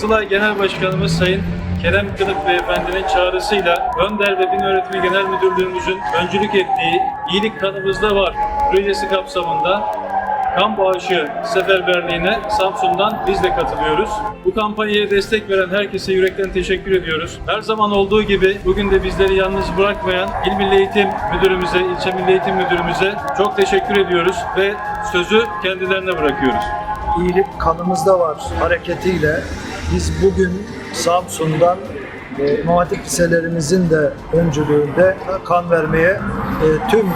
Kızılay Genel Başkanımız Sayın Kerem Kılık Beyefendi'nin çağrısıyla Önder ve Din Öğretimi Genel Müdürlüğümüzün öncülük ettiği İyilik Kanımızda Var projesi kapsamında kan bağışı seferberliğine Samsun'dan biz de katılıyoruz. Bu kampanyaya destek veren herkese yürekten teşekkür ediyoruz. Her zaman olduğu gibi bugün de bizleri yalnız bırakmayan İl Milli Eğitim Müdürümüze, İlçe Milli Eğitim Müdürümüze çok teşekkür ediyoruz ve sözü kendilerine bırakıyoruz. İyilik kanımızda var hareketiyle biz bugün Samsun'dan e, İmam Hatip liselerimizin de öncülüğünde kan vermeye e, tüm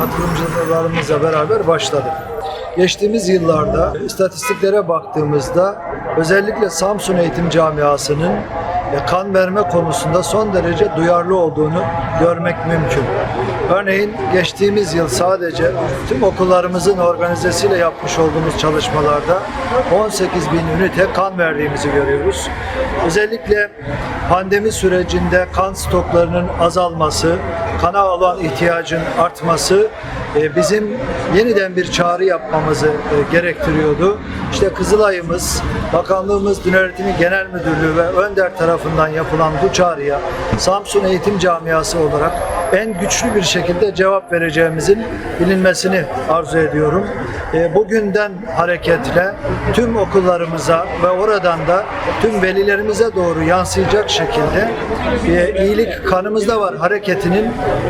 katılımcılarımızla beraber başladık. Geçtiğimiz yıllarda istatistiklere baktığımızda özellikle Samsun Eğitim Camiası'nın e, kan verme konusunda son derece duyarlı olduğunu görmek mümkün. Örneğin geçtiğimiz yıl sadece tüm okullarımızın organizesiyle yapmış olduğumuz çalışmalarda 18 bin ünite kan verdiğimizi görüyoruz. Özellikle pandemi sürecinde kan stoklarının azalması, kana olan ihtiyacın artması bizim yeniden bir çağrı yapmamızı e, gerektiriyordu. İşte Kızılay'ımız, Bakanlığımız Din Öğretimi Genel Müdürlüğü ve Önder tarafından yapılan bu çağrıya Samsun Eğitim Camiası olarak en güçlü bir şekilde cevap vereceğimizin bilinmesini arzu ediyorum. E, Bugünden hareketle tüm okullarımıza ve oradan da tüm velilerimize doğru yansıyacak şekilde e, iyilik kanımızda var hareketinin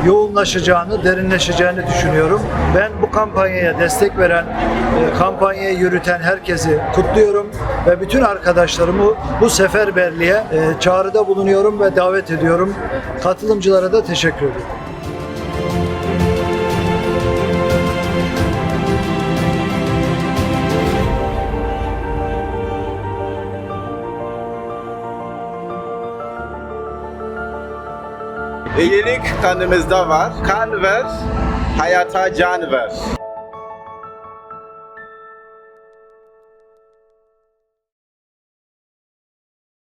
yoğunlaşacağını, derinleşeceğini düşünüyorum. Ben bu kampanyaya destek veren, e, kampanyayı yürüten herkesi kutluyorum ve bütün arkadaşlarımı bu seferberliğe e, çağrıda bulunuyorum ve davet ediyorum. Katılımcılara da teşekkür ederim. İyilik kanımızda var. Kan ver, hayata can ver.